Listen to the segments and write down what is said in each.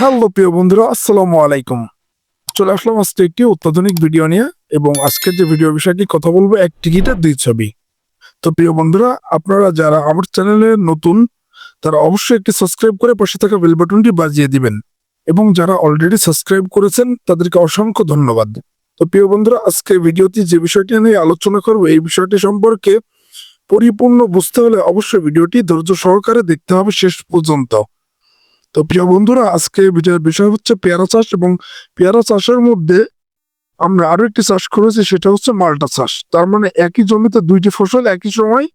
Hello, প্রিয় বন্ধুরা, আসসালামু আলাইকুম। চলে আসলাম আজকে একটি অত্যাধুনিক ভিডিও নিয়ে, এবং আজকের যে ভিডিও বিষয়টি কথা বলব, এক টিকিটের দুই ছবি। তো প্রিয় বন্ধুরা, আপনারা যারা আমার চ্যানেলে নতুন, তারা অবশ্যই একটি সাবস্ক্রাইব করে পাশে থাকা বেল বাটনটি বাজিয়ে দিবেন, এবং যারা অলরেডি সাবস্ক্রাইব করেছেন, তাদেরকে অসংখ্য ধন্যবাদ। তো প্রিয় বন্ধুরা, আজকে ভিডিওটি যে বিষয়টি নিয়ে আলোচনা করব, এই বিষয়টি সম্পর্কে পরিপূর্ণ বুঝতে হলে অবশ্যই ভিডিওটি ধৈর্য সহকারে দেখতে হবে শেষ পর্যন্ত। তো প্রিয় বন্ধুরা, আজকে ভিডিওর বিষয় হচ্ছে পেয়ারা চাষ এবং পেয়ারা চাষের মধ্যে আমরা আরও একটি চাষ করেছি, সেটা হচ্ছে মালটা চাষ। তার মানে একই জমিতে দুইটি ফসল একই সময়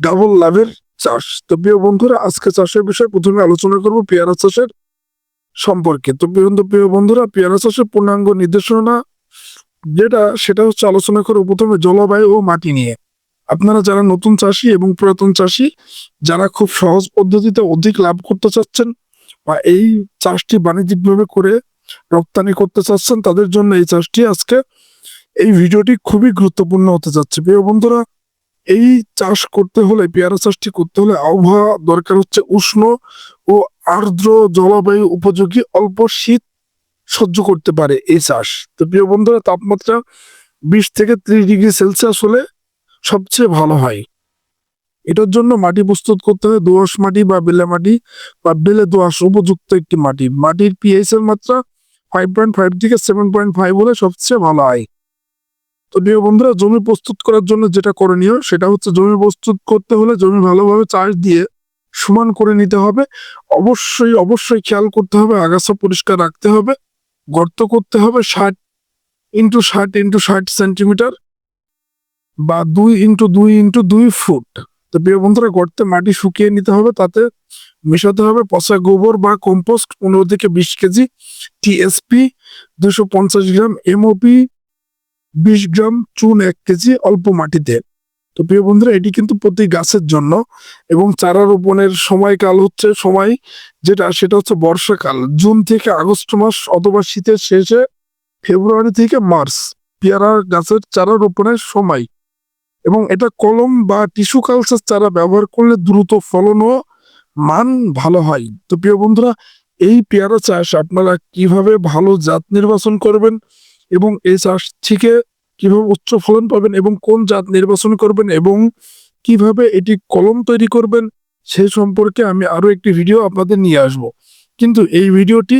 ডাবল লাভের চাষ। তো প্রিয় বন্ধুরা, আজকে চাষের বিষয়ে প্রথমে আলোচনা করব পেয়ারা চাষের সম্পর্কে। তো বন্ধু- প্রিয় বন্ধুরা, পেয়ারা চাষের পূর্ণাঙ্গ নির্দেশনা যেটা, সেটা হচ্ছে আলোচনা করব প্রথমে জলবায়ু ও মাটি নিয়ে। আপনারা যারা নতুন চাষি এবং পুরাতন চাষি, যারা খুব সহজ পদ্ধতিতে অধিক লাভ করতে চাচ্ছেন বা এই চাষটি বাণিজ্যিকভাবে করে রপ্তানি করতে চাচ্ছেন, তাদের জন্য এই চাষটি আজকে এই ভিডিওটি খুবই গুরুত্বপূর্ণ হতে যাচ্ছে। প্রিয় বন্ধুরা, এই চাষ করতে হলে, পেয়ারা চাষটি করতে হলে আবহাওয়া দরকার হচ্ছে উষ্ণ ও আর্দ্র জলবায়ু উপযোগী অল্প শীত সহ্য করতে পারে এই চাষ। তো প্রিয় বন্ধুরা, তাপমাত্রা বিশ থেকে ত্রিশ ডিগ্রি সেলসিয়াস হলে সবচেয়ে ভালো হয়। এটার জন্য মাটি প্রস্তুত করতে হয় দোআঁশ মাটি বা বেলে মাটি বা বেলে দোআঁশ উপযুক্ত একটি মাটি। মাটির পিএইচ এর মাত্রা ফাইভ পয়েন্ট ফাইভ থেকে সেভেন পয়েন্ট ফাইভ হলে সবচেয়ে ভালো হয়। তো প্রিয় বন্ধুরা, জমি প্রস্তুত করার জন্য যেটা করণীয়, সেটা হচ্ছে জমি প্রস্তুত করতে হলে জমি ভালোভাবে চাষ দিয়ে সমান করে নিতে হবে। অবশ্যই অবশ্যই খেয়াল করতে হবে, আগাছা পরিষ্কার রাখতে হবে, গর্ত করতে হবে ষাট ইন্টু ষাট ইন্টু ষাট সেন্টিমিটার। বা দুই ইন্টু দুই ইন্টু দুই ফুট তো প্রিয় বন্ধুরা, গর্তে মাটি শুকিয়ে নিতে হবে, তাতে মেশাতে হবে পচা গোবর বা কম্পোস্ট পনেরো থেকে বিশ কেজি টিএসপি দুশো পঞ্চাশ গ্রাম এমওপি বিশ গ্রাম চুন এক কেজি অল্প মাটিতে। তো প্রিয় বন্ধুরা, এটি কিন্তু প্রতি গাছের জন্য এবং চারা রোপণের সময়কাল হচ্ছে সময় যেটা, সেটা হচ্ছে বর্ষাকাল। জুন থেকে আগস্ট মাস অথবা শীতের শেষে ফেব্রুয়ারি থেকে মার্চ, পেয়ারা গাছের চারা রোপণের সময়। এবং এটা কলম বা টিস্যু কালচার চারা ব্যবহার করলে দ্রুত ফলন ও মান ভালো হয়। তো প্রিয় বন্ধুরা, এই পেয়ারা চাষ আপনারা কীভাবে ভালো জাত নির্বাচন করবেন এবং এই চাষ থেকে কীভাবে উচ্চ ফলন পাবেন এবং কোন জাত নির্বাচন করবেন এবং কীভাবে এটি কলম তৈরি করবেন, সে সম্পর্কে আমি আরও একটি ভিডিও আপনাদের নিয়ে আসব। কিন্তু এই ভিডিওটি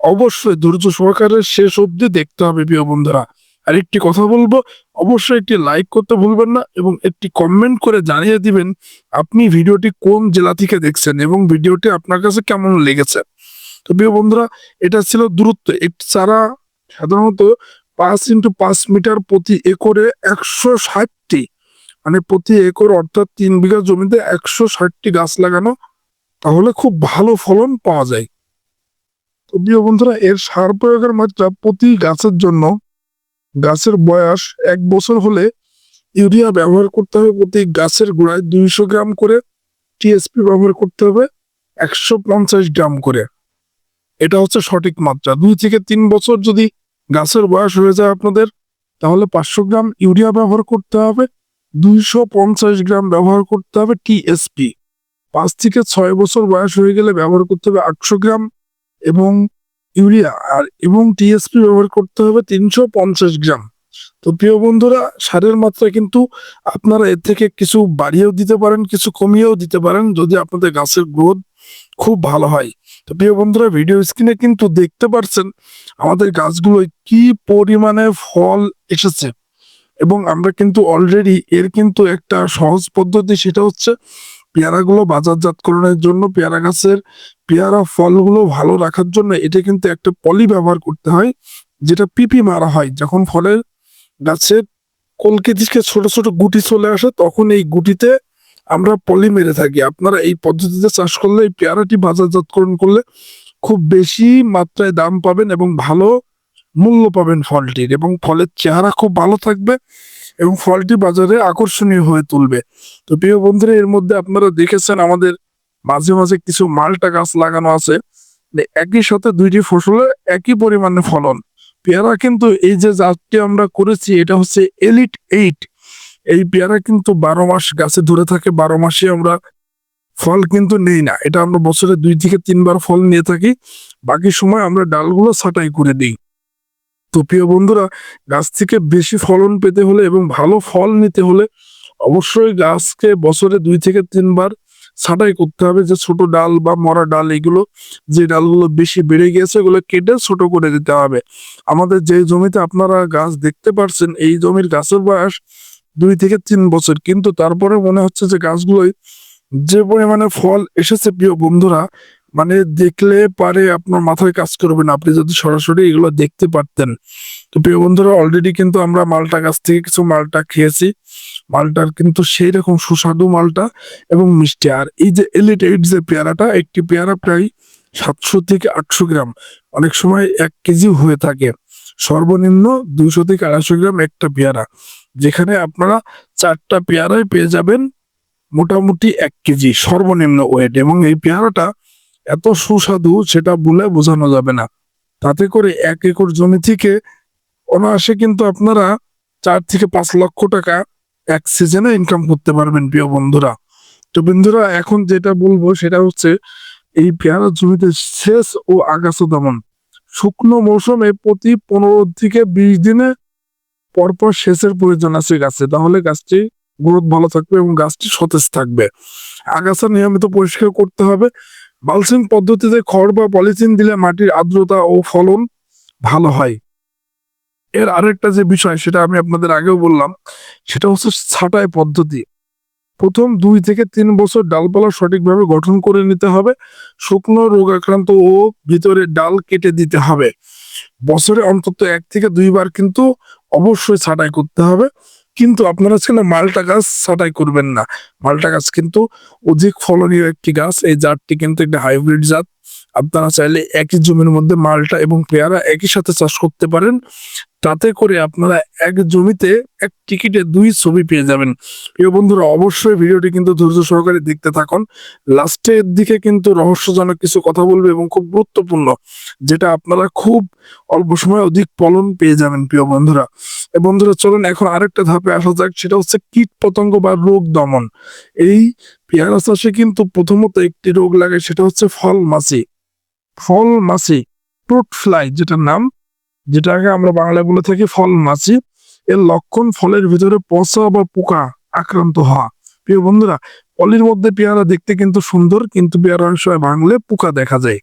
অবশ্যই ধৈর্য সহকারে শেষ অবধি দেখতে হবে, প্রিয় বন্ধুরা। আর একটি কথা বলব। অবশ্যই একটি লাইক করতে ভুলবেন না এবং একটি কমেন্ট করে জানিয়ে দিবেন আপনি ভিডিওটি কোন জেলা থেকে দেখছেন এবং ভিডিওটি আপনার কাছে কেমন লেগেছে। তো প্রিয় বন্ধুরা, এটা ছিল দূরত্ব। একটি চারা সাধারণত পাঁচ ইন্টু পাঁচ মিটার প্রতি একরে একশো ষাটটি। মানে প্রতি একর অর্থাৎ তিন বিঘা জমিতে একশো ষাটটি গাছ লাগানো তাহলে খুব ভালো ফলন পাওয়া যায়। তো প্রিয় বন্ধুরা, এর সার প্রয়োগের মাত্রা প্রতি গাছের জন্য গাছের বয়স এক বছর হলে ইউরিয়া ব্যবহার করতে হবে প্রতি গাছের গোড়ায় দুইশো গ্রাম করে। টিএসপি ব্যবহার করতে হবে একশো পঞ্চাশ গ্রাম করে। এটা হচ্ছে সঠিক মাত্রা। দুই থেকে তিন বছর যদি গাছের বয়স হয়ে যায় আপনাদের, তাহলে পাঁচশো গ্রাম ইউরিয়া ব্যবহার করতে হবে, দুইশো পঞ্চাশ গ্রাম ব্যবহার করতে হবে টিএসপি পাঁচ থেকে ছয় বছর বয়স হয়ে গেলে ব্যবহার করতে হবে আটশো গ্রাম এবং ইউরিয়া আর এবং টিএসপি ব্যবহার করতে হবে তিনশো পঞ্চাশ গ্রাম। তো প্রিয় বন্ধুরা, সারের মাত্রা কিন্তু আপনারা এর থেকে কিছু বাড়িয়েও দিতে পারেন, কিছু কমিয়েও দিতে পারেন যদি আপনাদের গাছের গ্রোথ খুব ভালো হয়। তো প্রিয় বন্ধুরা, ভিডিও স্ক্রিনে কিন্তু দেখতে পারছেন আমাদের গাছগুলোয় কি পরিমাণে ফল এসেছে। এবং আমরা কিন্তু অলরেডি এর কিন্তু একটা সহজ পদ্ধতি, সেটা হচ্ছে পেয়ারাগুলো বাজারজাতকরণের জন্য পেয়ারা গাছের পেয়ারা ফলগুলো ভালো রাখার জন্য এটা কিন্তু একটা পলি ব্যবহার করতে হয়, যেটা পিপি মারা হয়। যখন ফলের গাছের কলকে থেকে ছোট ছোট গুটি চলে আসে, তখন এই গুটিতে আমরা পলি মেরে থাকি। আপনারা এই পদ্ধতিতে চাষ করলে এই পেয়ারাটি বাজারজাতকরণ করলে খুব বেশি মাত্রায় দাম পাবেন এবং ভালো মূল্য পাবেন ফলটির এবং ফলের চেহারা খুব ভালো থাকবে। এবং ফলটি বাজারে আকর্ষণীয় হয়ে তুলবে। তো প্রিয় বন্ধুরা, এর মধ্যে আপনারা দেখেছেন আমাদের মাঝে মাঝে কিছু মালটা গাছ লাগানো আছে। একই সাথে দুইটি ফসলে একই পরিমাণে ফলন। পেয়ারা কিন্তু এই যে জাতটি আমরা করেছি, এটা হচ্ছে এলিট এইট এই পেয়ারা কিন্তু বারো মাস গাছে ধরে থাকে, বারো মাসে আমরা ফল কিন্তু নেই না। এটা আমরা বছরে দুই থেকে তিনবার ফল নিয়ে থাকি। বাকি সময় আমরা ডালগুলো ছাঁটাই করে দিই। তো প্রিয় বন্ধুরা, গাছ থেকে বেশি ফলন পেতে হলে এবং ভালো ফল নিতে হলে অবশ্যই গাছকে বছরে দুই থেকে তিনবার ছাঁটাই করতে হবে। যে ছোট ডাল বা মরা ডাল, এগুলো যে ডালগুলো বেশি বেড়ে গিয়েছে, এগুলো কেটে ছোট করে দিতে হবে। আমাদের যে জমিতে আপনারা গাছ দেখতে পারছেন, এই জমির গাছের বয়স দুই থেকে তিন বছর। কিন্তু তারপরে মনে হচ্ছে যে গাছগুলোই যে পরিমাণে ফল এসেছে, প্রিয় বন্ধুরা মানে দেখলে পারে আপনার মাথায় কাজ করবে না। আপনি যদি সরাসরি এগুলো দেখতে পারতেন। তো প্রিয় বন্ধুরা অলরেডি কিন্তু আমরা মালটা গাছ থেকে কিছু মালটা খেয়েছি। মালটার কিন্তু সেই রকম সুস্বাদু মালটা এবং মিষ্টি। আর এই যে এলিট এইট যে পেয়ারাটা, একটি পেয়ারা প্রায় সাতশো থেকে আটশো গ্রাম। অনেক সময় এক কেজি হয়ে থাকে। সর্বনিম্ন দুইশো থেকে আড়াইশো গ্রাম একটা পেয়ারা। যেখানে আপনারা চারটা পেয়ারাই পেয়ে যাবেন মোটামুটি এক কেজি সর্বনিম্ন ওয়েট এবং এই পেয়ারাটা এত সুস্বাদু সেটা বলে বোঝানো যাবে না। তাতে করে এক একর জমি থেকে অনায়াসে কিন্তু আপনারা চার থেকে পাঁচ লক্ষ টাকা এক সিজনে ইনকাম করতে পারবেন, প্রিয় বন্ধুরা। তো বন্ধুরা, এখন যেটা বলব সেটা হচ্ছে এই পেয়ারা জমিতে শেষ ও আগাছা দমন। শুকনো মৌসুমে প্রতি পনেরো থেকে বিশ দিনে পরপর সেচের প্রয়োজন আছে গাছে। তাহলে গাছটি গ্রোথ ভালো থাকবে এবং গাছটি সতেজ থাকবে। আগাছা নিয়মিত পরিষ্কার করতে হবে। বালসিং পদ্ধতিতে খড় বা পলিথিন দিলে মাটির আর্দ্রতা ও ফলন ভালো হয়। এর আরেকটা যে বিষয়, সেটা আমি আপনাদের আগেও বললাম, সেটা হচ্ছে ছাঁটাই পদ্ধতি। প্রথম দুই থেকে তিন বছর ডালপালা সঠিকভাবে গঠন করে নিতে হবে, শুকনো, রোগাক্রান্ত ও ভিতরে ডাল কেটে দিতে হবে। বছরে অন্তত এক থেকে দুইবার কিন্তু অবশ্যই ছাঁটাই করতে হবে। কিন্তু আপনারা সেখানে মালটা গাছ ছাটাই করবেন না। মালটা গাছ কিন্তু অধিক ফলনীয় একটি গাছ। এই জাতটি কিন্তু একটি হাইব্রিড জাত। আপনারা চাইলে একই জমির মধ্যে মালটা এবং পেয়ারা একই সাথে চাষ করতে পারেন। তাতে করে আপনারা এক জমিতে এক টিকিটে দুই ছবি পেয়ে যাবেন। প্রিয় বন্ধুরা, অবশ্যই ভিডিওটি কিন্তু ধৈর্য সহকারে দেখতে থাকুন। লাস্টের দিকে কিন্তু রহস্যজনক কিছু কথা বলবে এবং খুব গুরুত্বপূর্ণ, যেটা আপনারা খুব অল্প সময় অধিক ফলন পেয়ে যাবেন, প্রিয় বন্ধুরা। বন্ধুরা, চলুন এখন আরেকটা ধাপে আসা যাক, সেটা হচ্ছে কীট পতঙ্গ বা রোগ দমন। এই পেয়ারা চাষে কিন্তু প্রথমত একটি রোগ লাগে, সেটা হচ্ছে ফল মাছি। ফল মাছি, ফ্রুট ফ্লাই, যেটার নাম যেটাকে আমরা বাংলায় বলে থাকি ফল মাছি, এর লক্ষণ ফলের ভিতরে পচা বা পোকা আক্রান্ত হওয়া। প্রিয় বন্ধুরা ফলের মধ্যে পেয়ারা দেখতে কিন্তু সুন্দর, কিন্তু পেয়ারা সময় ভাঙলে পোকা দেখা যায়।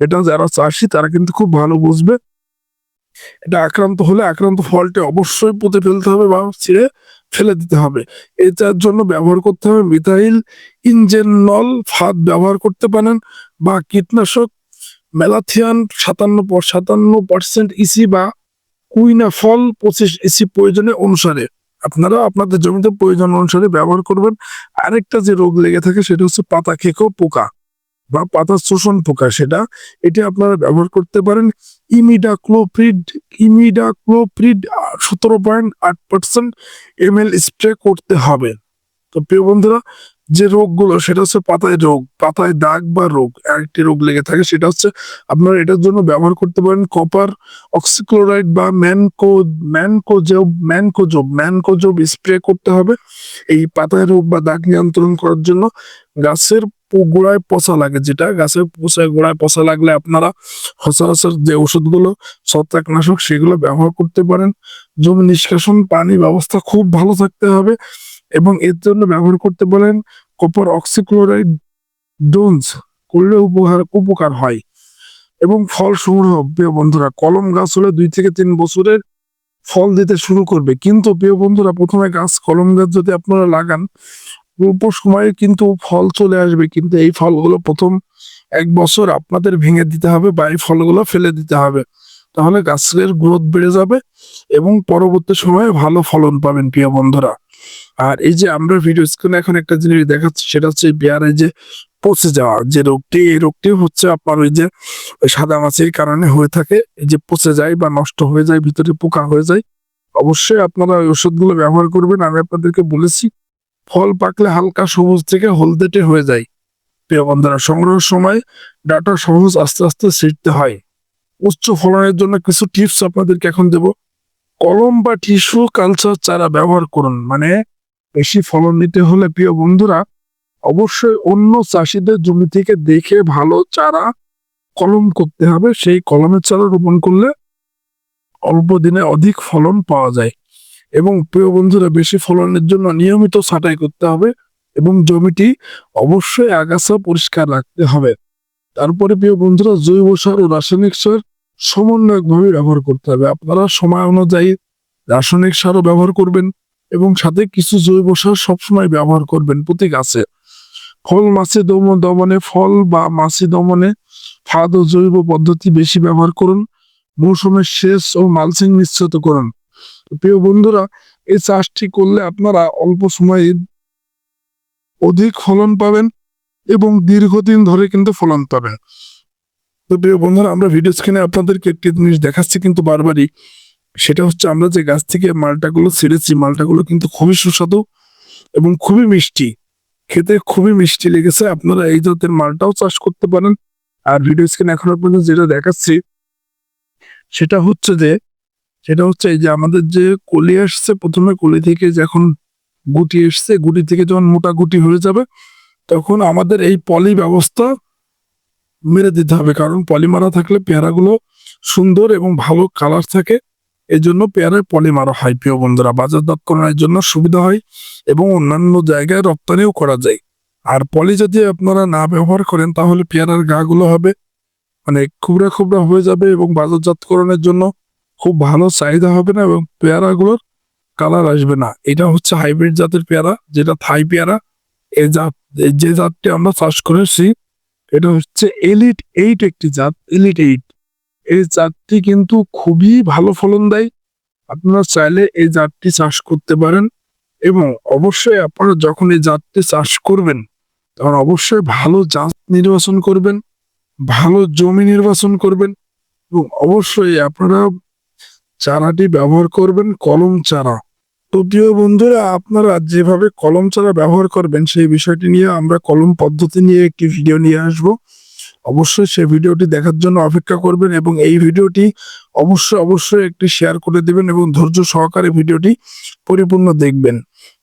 এটা যারা চাষি, তারা কিন্তু খুব ভালো বুঝবে। এটা আক্রান্ত হলে আক্রান্ত ফলটি অবশ্যই পুঁতে ফেলতে হবে বা ছিঁড়ে ফেলে দিতে হবে। এটার জন্য ব্যবহার করতে হবে মিথাইল, ইনজেনল ফাঁদ ব্যবহার করতে পারেন বা কীটনাশক মেলাথিয়ান সাতান্ন সাতান্ন পার্সেন্ট ইসি বা কুইনা ফল পঁচিশ ইসি প্রয়োজনে অনুসারে। আপনারা আপনাদের জমিতে প্রয়োজন অনুসারে ব্যবহার করবেন। আরেকটা যে রোগ লেগে থাকে সেটা হচ্ছে পাতা খেকো পোকা বা পাতা শোষণ পোকা। সেটা এটা আপনারা ব্যবহার করতে পারেন। ইমিডাক্লোপ্রিড ইমিডাক্লোপ্রিড সতেরো পয়েন্ট আট পার্সেন্ট এম এল স্প্রে করতে হবে। তো প্রিয় বন্ধুরা যে রোগগুলো, সেটা হচ্ছে পাতায় রোগ, পাতায় দাগ বা রোগ, আরেকটি রোগ লেগে থাকে, সেটা হচ্ছে আপনারা এটার জন্য ব্যবহার করতে পারেন কপার অক্সিক্লোরাইড বা ম্যানকো ম্যানকোজব ম্যানকোজব ম্যানকোজব স্প্রে করতে হবে এই পাতায় রোগ বা দাগ নিয়ন্ত্রণ করার জন্য। গাছের গোড়ায় পচা লাগে যেটা, গাছের পচা, গোড়ায় পচা লাগলে আপনারা সচরাচর যে ওষুধগুলো, ছত্রাকনাশক, সেগুলো ব্যবহার করতে পারেন। জমি নিষ্কাশন, পানি ব্যবস্থা খুব ভালো থাকতে হবে। এবং এর জন্য ব্যবহার করতে বলেন কপার অক্সিক্লোরাইড ডোনস করলে উপকার উপকার হয়। এবং ফল সংগ্রহ প্রিয় বন্ধুরা, কলম গাছ হলে দুই থেকে তিন বছরের ফল দিতে শুরু করবে। কিন্তু, প্রিয় বন্ধুরা, প্রথমে গাছ, কলম গাছ যদি আপনারা লাগান অল্প সময়ে কিন্তু ফল চলে আসবে। কিন্তু এই ফলগুলো প্রথম এক বছর আপনাদের ভেঙে দিতে হবে বা এই ফলগুলো ফেলে দিতে হবে। তাহলে গাছের গ্রোথ বেড়ে যাবে এবং পরবর্তী সময়ে ভালো ফলন পাবেন, প্রিয় বন্ধুরা। আর এই যে আমরা ভিডিও স্ক্রিনে এখন একটা জিনিস দেখাচ্ছি, সেটা হচ্ছে পেয়ারে যে পচে যাওয়া যে রোগটি, এই রোগটি হচ্ছে আপনার ওই যে সাদা মাছির কারণে হয়ে থাকে। এই যে পচে যায় বা নষ্ট হয়ে যায়, ভিতরে পোকা হয়ে যায়, অবশ্যই আপনারা ওই ওষুধগুলো ব্যবহার করবেন। আমি আপনাদেরকে বলেছি, ফল পাকলে হালকা সবুজ থেকে হলদেটে হয়ে যায়। প্রিয় বন্ধুরা সংগ্রহের সময়, ডাটা সহজ আস্তে আস্তে ছিটতে হয়। উচ্চ ফলনের জন্য কিছু টিপস আপনাদেরকে এখন দেব। কলম বা টিস্যু কালচার চারা ব্যবহার করুন মানে বেশি ফলন নিতে হলে প্রিয় বন্ধুরা, অবশ্যই অন্য চাষিদের জমি থেকে দেখে ভালো চারা কলম করতে হবে। সেই কলমের চারা রোপণ করলে অল্প দিনে অধিক ফলন পাওয়া যায় এবং প্রিয় বন্ধুরা, বেশি ফলনের জন্য নিয়মিত ছাঁটাই করতে হবে এবং জমিটি অবশ্যই আগাছা পরিষ্কার রাখতে হবে। তারপরে প্রিয় বন্ধুরা, জৈব সার ও রাসায়নিক সার সমন্বয়কভাবে ব্যবহার করতে হবে। আপনারা সময় অনুযায়ী রাসায়নিক সারও ব্যবহার করবেন এবং সাথে কিছু জৈব সার সবসময় ব্যবহার করবেন প্রতি গাছে। ফল মাছি দম, দমনে ফল বা মাছি দমনে ফাদ ও জৈব পদ্ধতি বেশি ব্যবহার করুন। মৌসুমের শেষ ও মালচিং নিশ্চিত করুন। প্রিয় বন্ধুরা, এই চাষটি করলে আপনারা অল্প সময়ে অধিক ফলন পাবেন এবং দীর্ঘদিন ধরে কিন্তু ফলন পাবেন। তো প্রিয় বন্ধুরা, আমরা ভিডিও স্ক্রিনে আপনাদেরকে একটি জিনিস দেখাচ্ছি কিন্তু বারবারই। সেটা হচ্ছে আমরা যে গাছ থেকে মালটাগুলো ছেড়েছি, মালটাগুলো কিন্তু খুবই সুস্বাদু এবং খুবই মিষ্টি। খেতে খুবই মিষ্টি লেগেছে। আপনারা এই জাতের মালটাও চাষ করতে পারেন। আর ভিডিও স্ক্রিনে এখনও পর্যন্ত যেটা দেখাচ্ছি, সেটা হচ্ছে যে, সেটা হচ্ছে এই যে আমাদের যে কলি আসছে, প্রথমে কলি থেকে যখন গুটি এসছে, গুটি থেকে যখন মোটা গুটি হয়ে যাবে, তখন আমাদের এই পলি ব্যবস্থা মেরে দিতে হবে। কারণ পলি মারা থাকলে পেয়ারাগুলো সুন্দর এবং ভালো কালার থাকে। এই জন্য পেয়ারায় পলি মারা হয়, প্রিয় বন্ধুরা। বাজারজাতকরণের জন্য সুবিধা হয় এবং অন্যান্য জায়গায় রপ্তানিও করা যায়। আর পলি যদি আপনারা না ব্যবহার করেন, তাহলে পেয়ারার গাগুলো হবে মানে খুবরা খুবরা হয়ে যাবে এবং বাজারজাতকরণের জন্য খুব ভালো চাহিদা হবে না এবং পেয়ারাগুলোর কালার আসবে না। এটা হচ্ছে হাইব্রিড জাতের পেয়ারা, যেটা থাই পেয়ারা। এই জাত যে জাতটি আমরা চাষ করেছি এটা হচ্ছে এলিট এইট একটি জাত এলিট এইট এই জাতটি কিন্তু খুবই ভালো ফলন দেয়। আপনারা চাইলে এই জাতটি চাষ করতে পারেন এবং অবশ্যই আপনারা যখন এই জাতটি চাষ করবেন তখন অবশ্যই ভালো জাত নির্বাচন করবেন, ভালো জমি নির্বাচন করবেন এবং অবশ্যই আপনারা চারাটি ব্যবহার করবেন কলম চারা। তো প্রিয় বন্ধুরা, আপনারা যেভাবে কলম চারা ব্যবহার করবেন, সেই বিষয়টি নিয়ে আমরা কলম পদ্ধতি নিয়ে একটি ভিডিও নিয়ে আসব। অবশ্যই সেই ভিডিওটি দেখার জন্য অপেক্ষা করবেন এবং এই ভিডিওটি অবশ্যই অবশ্যই একটি শেয়ার করে দেবেন এবং ধৈর্য সহকারে ভিডিওটি পরিপূর্ণ দেখবেন।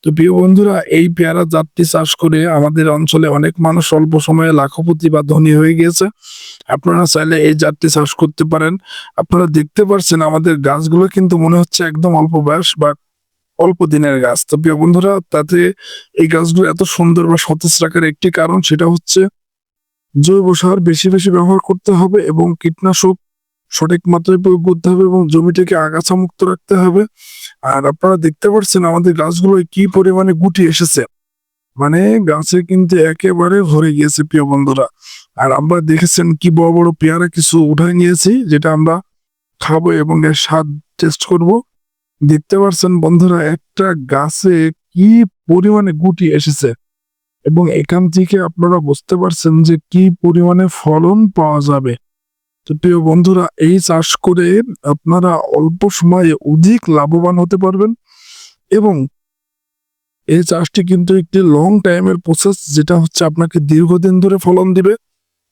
তো প্রিয় বন্ধুরা, এই পেয়ারা জাতটি চাষ করে আমাদের অঞ্চলে অনেক মানুষ অল্প সময়ে লাখপতি বা ধনী হয়ে গিয়েছে। আপনারা চাইলে এই জাতটি চাষ করতে পারেন। আপনারা দেখতে পারছেন আমাদের গাছগুলো কিন্তু মনে হচ্ছে একদম অল্প বয়স বা অল্প দিনের গাছ। তো প্রিয় বন্ধুরা, তাতে এই গাছগুলো এত সুন্দর বা সতেজ রাখার একটি কারণ সেটা হচ্ছে জৈব সার বেশি বেশি ব্যবহার করতে হবে এবং কীটনাশক সঠিক মাত্রায় প্রয়োগ করতে হবে এবং জমিটাকে আগাছা মুক্ত রাখতে হবে। আর আপনারা দেখতে পাচ্ছেন আমাদের গাছগুলো কি পরিমাণে গুটি এসেছে। মানে গাছে কিন্তু একেবারে ভরে গিয়েছে প্রিয় বন্ধুরা। আর আমরা দেখেছেন কি বড় বড় পেয়ারা কিছু উঠায় নিয়েছি, যেটা আমরা খাব এবং এর স্বাদ টেস্ট করব। দেখতে পারছেন বন্ধুরা, একটা গাছে কি পরিমাণে গুটি এসেছে? এবং এখান থেকে আপনারা বুঝতে পারছেন যে কি পরিমাণে ফলন পাওয়া যাবে। তো প্রিয় বন্ধুরা, এই চাষ করে আপনারা অল্প সময়ে অধিক লাভবান হতে পারবেন এবং এই চাষটি কিন্তু একটি লং টাইমের প্রসেস যেটা হচ্ছে আপনাকে দীর্ঘদিন ধরে ফলন দিবে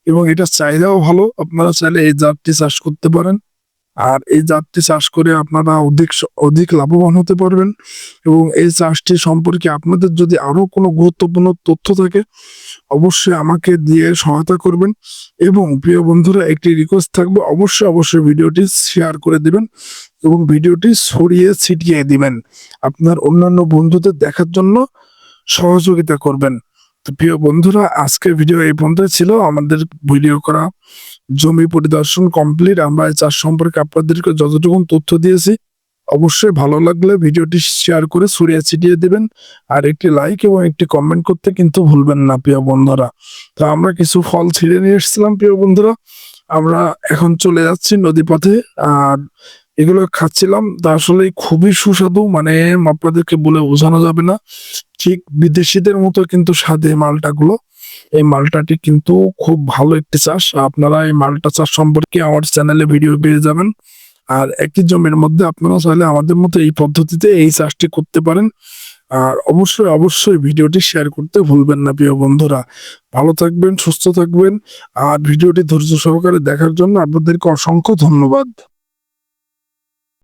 এবং এটা চাহিদাও ভালো, আপনারা চাইলে এই জাতটি চাষ করতে পারেন। আর এই জাতটি চাষ করে আপনারা অধিক অধিক লাভবান হতে পারবেন এবং এই চাষটি সম্পর্কে আপনাদের যদি আরও কোনো গুরুত্বপূর্ণ তথ্য থাকে, অবশ্যই আমাকে দিয়ে সহায়তা করবেন এবং প্রিয় বন্ধুরা, একটি রিকোয়েস্ট থাকবে, অবশ্যই অবশ্যই ভিডিওটি শেয়ার করে দিবেন এবং ভিডিওটি ছড়িয়ে ছিটিয়ে দিবেন। আপনার অন্যান্য বন্ধুদের দেখার জন্য সহযোগিতা করবেন। তো প্রিয় বন্ধুরা, আজকের ভিডিও এই পর্যন্ত ছিল। আমাদের ভিডিও করা জমি পরিদর্শন কমপ্লিট আমরা এই চাষ সম্পর্কে আপনাদেরকে যতটুকু তথ্য দিয়েছি, অবশ্যই ভালো লাগলে ভিডিওটি শেয়ার করে ছড়িয়ে ছিটিয়ে দিবেন। আর একটি লাইক এবং একটি কমেন্ট করতে কিন্তু ভুলবেন না, প্রিয় বন্ধুরা। তো আমরা কিছু ফল ছিঁড়ে নিয়ে এসেছিলাম, প্রিয় বন্ধুরা। আমরা এখন চলে যাচ্ছি নদী পথে আর এগুলো খাচ্ছিলাম। তা আসলে খুবই সুস্বাদু মানে আপনাদেরকে বলে বোঝানো যাবে না। ঠিক বিদেশিদের মতো কিন্তু স্বাদে মালটাগুলো। এই মালটাটি কিন্তু খুব ভালো একটি চাষ। আপনারা এই মালটা চাষ সম্পর্কে আমার চ্যানেলে ভিডিও পেয়ে যাবেন। আর একটি জমির মধ্যে আপনারা চাইলে আমাদের মতো এই পদ্ধতিতে এই চাষটি করতে পারেন। আর অবশ্যই অবশ্যই ভিডিওটি শেয়ার করতে ভুলবেন না, প্রিয় বন্ধুরা। ভালো থাকবেন, সুস্থ থাকবেন। আর ভিডিওটি ধৈর্য সহকারে দেখার জন্য আপনাদেরকে অসংখ্য ধন্যবাদ।